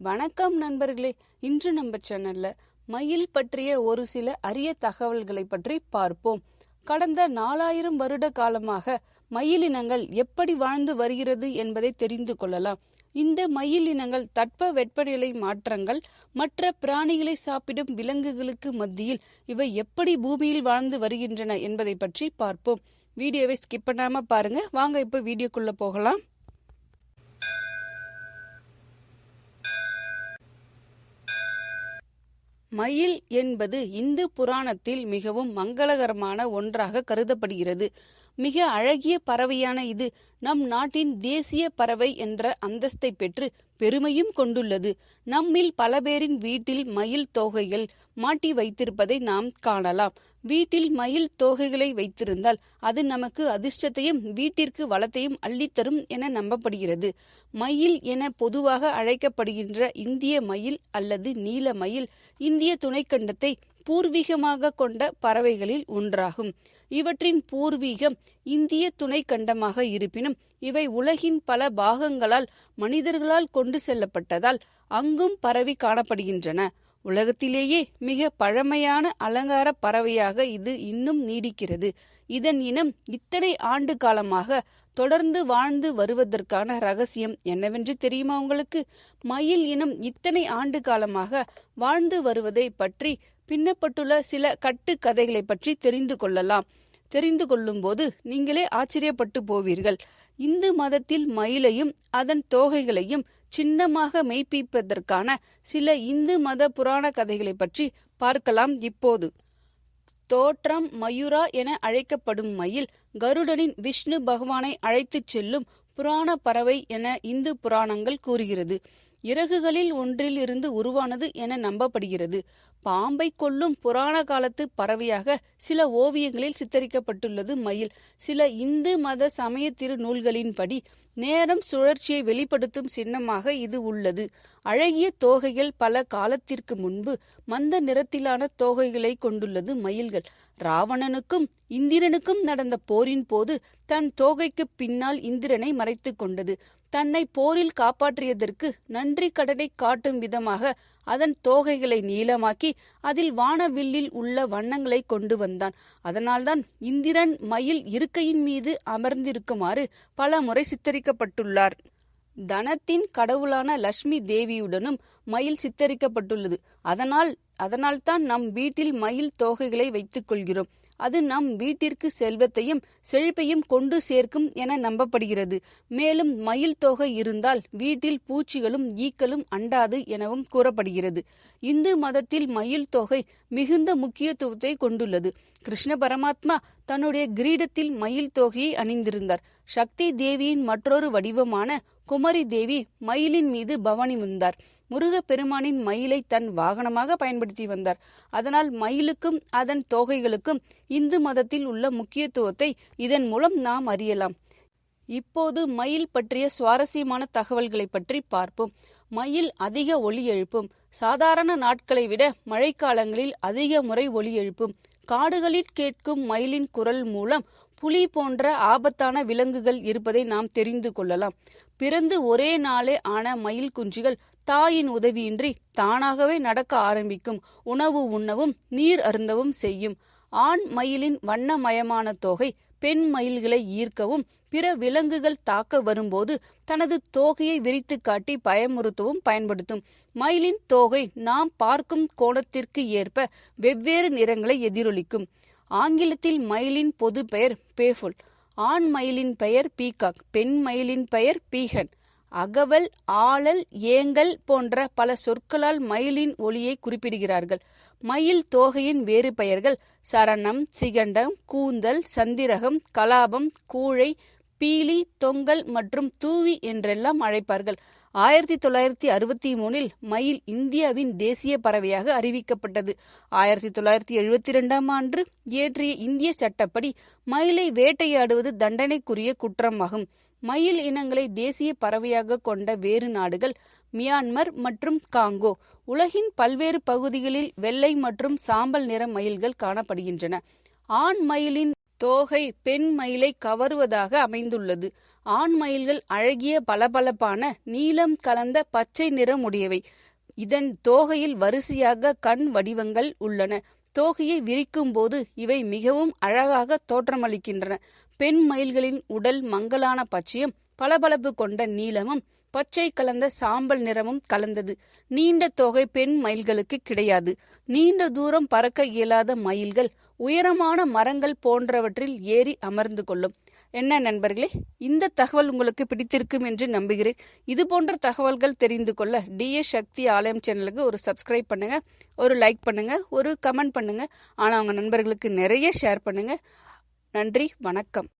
வணக்கம் நண்பர்களே. இன்று நம்ம சேனல்ல மயில் பற்றிய ஒரு சில அரிய தகவல்களை பற்றி பார்ப்போம். கடந்த நாலாயிரம் வருட காலமாக மயிலினங்கள் எப்படி வாழ்ந்து வருகிறது என்பதை தெரிந்து கொள்ளலாம். இந்த மயில் இனங்கள் தட்ப வெப்பநிலை மாற்றங்கள் மற்ற பிராணிகளை சாப்பிடும் விலங்குகளுக்கு மத்தியில் இவை எப்படி பூமியில் வாழ்ந்து வருகின்றன என்பதை பற்றி பார்ப்போம். வீடியோவை ஸ்கிப் பண்ணாம பாருங்க. வாங்க இப்ப வீடியோக்குள்ள போகலாம். மயில் என்பது இந்து புராணத்தில் மிகவும் மங்களகரமான ஒன்றாக கருதப்படுகிறது. மிக அழகிய பறவையான இது நம் நாட்டின் தேசிய பறவை என்ற அந்தஸ்தை பெற்று பெருமையும் கொண்டுள்ளது. நம்மில் பல பேரின் வீட்டில் மயில் தோகைகள் மாட்டி வைத்திருப்பதை நாம் காணலாம். வீட்டில் மயில் தோகைகளை வைத்திருந்தால் அது நமக்கு அதிர்ஷ்டத்தையும் வீட்டிற்கு வளத்தையும் அள்ளித்தரும் என நம்பப்படுகிறது. மயில் என பொதுவாக அழைக்கப்படுகின்ற இந்திய மயில் அல்லது நீல மயில் இந்திய துணைக்கண்டத்தை பூர்வீகமாக கொண்ட பறவைகளில் ஒன்றாகும். இவற்றின் பூர்வீகம் இந்திய துணை கண்டமாக இருப்பினும் இவை உலகின் பல பாகங்களால் மனிதர்களால் கொண்டு செல்லப்பட்டதால் அங்கும் பரவி காணப்படுகின்றன. உலகத்திலேயே மிக பழமையான அலங்கார பறவையாக இது இன்னும் நீடிக்கிறது. இதன் இனம் இத்தனை ஆண்டு காலமாக தொடர்ந்து வாழ்ந்து வருவதற்கான ரகசியம் என்னவென்று தெரியுமா உங்களுக்கு? மயில் இனம் இத்தனை ஆண்டு காலமாக வாழ்ந்து வருவதை பற்றி பின்னப்பட்டுள்ள சில கட்டு கதைகளை பற்றி தெரிந்து கொள்ளலாம். தெரிந்து கொள்ளும்போது நீங்களே ஆச்சரியப்பட்டு போவீர்கள். இந்து மதத்தில் மயிலையும் அதன் தோகைகளையும் சின்னமாக மெய்ப்பிப்பதற்கான சில இந்து மத புராண கதைகளை பற்றி பார்க்கலாம் இப்போது. தோற்றம் மயூரா என அழைக்கப்படும் மயில் கருடனின் விஷ்ணு பகவானை அழைத்துச் செல்லும் புராண பறவை என இந்து புராணங்கள் கூறுகிறது. இறகுகளில் ஒன்றில் இருந்து உருவானது என நம்பப்படுகிறது. பாம்பை கொல்லும் புராண காலத்து பறவையாக சில ஓவியங்களில் சித்தரிக்கப்பட்டுள்ளது மயில். சில இந்து மத சமய திருநூல்களின்படி நேரம் சுழற்சியை வெளிப்படுத்தும் சின்னமாக இது உள்ளது. அழகிய தோகைகள் பல காலத்திற்கு முன்பு மந்த நிறத்திலான தோகைகளை கொண்டுள்ளது மயில்கள். ராவணனுக்கும் இந்திரனுக்கும் நடந்த போரின் போது தன் தோகைக்கு பின்னால் இந்திரனை மறைத்து கொண்டது. தன்னை போரில் காப்பாற்றியதற்கு நன்றி கடனை காட்டும் விதமாக அதன் தோகைகளை நீளமாக்கி அதில் வானவில்லில் உள்ள வண்ணங்களை கொண்டு வந்தான். அதனால்தான் இந்திரன் மயில் இருக்கையின் மீது அமர்ந்திருக்குமாறு பல முறை சித்தரிக்கப்பட்டுள்ளார். தனத்தின் கடவுளான லட்சுமி தேவியுடனும் மயில் சித்தரிக்கப்பட்டுள்ளது. அதனால் அதனால்தான் நம் வீட்டில் மயில் தோகைகளை வைத்துக் கொள்கிறோம். அது நம் வீட்டிற்கு செல்வத்தையும் செழிப்பையும் கொண்டு சேர்க்கும் என நம்பப்படுகிறது. மேலும் மயில் தொகை இருந்தால் வீட்டில் பூச்சிகளும் ஈக்களும் அண்டாது எனவும் கூறப்படுகிறது. இந்து மதத்தில் மயில் தொகை மிகுந்த முக்கியத்துவத்தை கொண்டுள்ளது. கிருஷ்ண பரமாத்மா தன்னுடைய கிரீடத்தில் மயில் தொகையை அணிந்திருந்தார். சக்தி தேவியின் மற்றொரு வடிவமான குமரி தேவி மயிலின் மீது பவானி வந்தார் முருகப்பெருமானின் மயிலை தன் வாகனமாக பயன்படுத்தி வந்தார். அதனால் மயிலுக்கும் அதன் தோகைகளுக்கும் இந்து மதத்தில் உள்ள முக்கியத்துவத்தை இதன் மூலம் நாம் அறியலாம். இப்போது மயில் பற்றிய சுவாரஸ்யமான தகவல்களை பற்றி பார்ப்போம். மயில் அதிக ஒலி எழுப்பும். சாதாரண நாட்களை விட மழைக்காலங்களில் அதிக முறை ஒலி எழுப்பும். காடுகளில் கேட்கும் மயிலின் குரல் மூலம் புலி போன்ற ஆபத்தான விலங்குகள் இருப்பதை நாம் தெரிந்து கொள்ளலாம். பிறந்து ஒரே நாளே ஆன மயில் குஞ்சுகள் தாயின் உதவியின்றி தானாகவே நடக்க ஆரம்பிக்கும். உணவு உண்ணவும் நீர் அருந்தவும் செய்யும். ஆண் மயிலின் வண்ணமயமான தொகை பெண் மயில்களை ஈர்க்கவும் பிற விலங்குகள் தாக்க வரும்போது தனது தோகையை விரித்து காட்டி பயமுறுத்தவும் பயன்படுத்தும். மயிலின் தோகை நாம் பார்க்கும் கோணத்திற்கு ஏற்ப வெவ்வேறு நிறங்களை எதிரொலிக்கும். ஆங்கிலத்தில் மயிலின் பொது பெயர் பேஃபுல். ஆண் மயிலின் பெயர் பீகாக். பெண் மயிலின் பெயர் பீகன் அகவல் ஆளல் ஏங்கல் போன்ற பல சொற்களால் மயிலின் ஒளியை குறிப்பிடுகிறார்கள். மயில் தோகையின் வேறு பெயர்கள் சரணம் சிகண்டம் கூந்தல் சந்திரகம் கலாபம் கூழை பீலி தொங்கல் மற்றும் தூவி என்றெல்லாம் அழைப்பார்கள். ஆயிரத்தி தொள்ளாயிரத்தி அறுபத்தி மூணில் மயில் இந்தியாவின் தேசிய பறவையாக அறிவிக்கப்பட்டது. ஆயிரத்தி தொள்ளாயிரத்தி எழுபத்தி இரண்டாம் ஆண்டு இயற்றிய இந்திய சட்டப்படி மயிலை வேட்டையாடுவது தண்டனைக்குரிய குற்றமாகும். மயில் இனங்களை தேசிய பறவையாக கொண்ட வேறு நாடுகள் மியான்மர் மற்றும் காங்கோ. உலகின் பல்வேறு பகுதிகளில் வெள்ளை மற்றும் சாம்பல் நிற மயில்கள் காணப்படுகின்றன. ஆண் மயிலின் தோகை பெண் மயிலை கவருவதாக அமைந்துள்ளது. ஆண் மயில்கள் அழகிய பளபளப்பான நீலம் கலந்த பச்சை நிறம் உடையவை இதன் தோகையில் வரிசையாக கண் வடிவங்கள் உள்ளன. தோகையை விரிக்கும் போது இவை மிகவும் அழகாக தோற்றமளிக்கின்றன. பெண் மயில்களின் உடல் மங்கலான பச்சையும் பளபளப்பு கொண்ட நீளமும் பச்சை கலந்த சாம்பல் நிறமும் கலந்தது. நீண்ட தொகை பெண் மயில்களுக்கு கிடையாது. நீண்ட தூரம் பறக்க இயலாத மயில்கள் உயரமான மரங்கள் போன்றவற்றில் ஏறி அமர்ந்து கொள்ளும். என்ன நண்பர்களே இந்த தகவல் உங்களுக்கு பிடித்திருக்கும் என்று நம்புகிறேன். இது போன்ற தகவல்கள் தெரிந்து கொள்ள டிஎஸ் சக்தி ஆலயம் சேனலுக்கு ஒரு சப்ஸ்கிரைப் பண்ணுங்க ஒரு லைக் பண்ணுங்க ஒரு கமெண்ட் பண்ணுங்க. ஆனால் அவங்க நண்பர்களுக்கு நிறைய ஷேர் பண்ணுங்க. நன்றி வணக்கம்.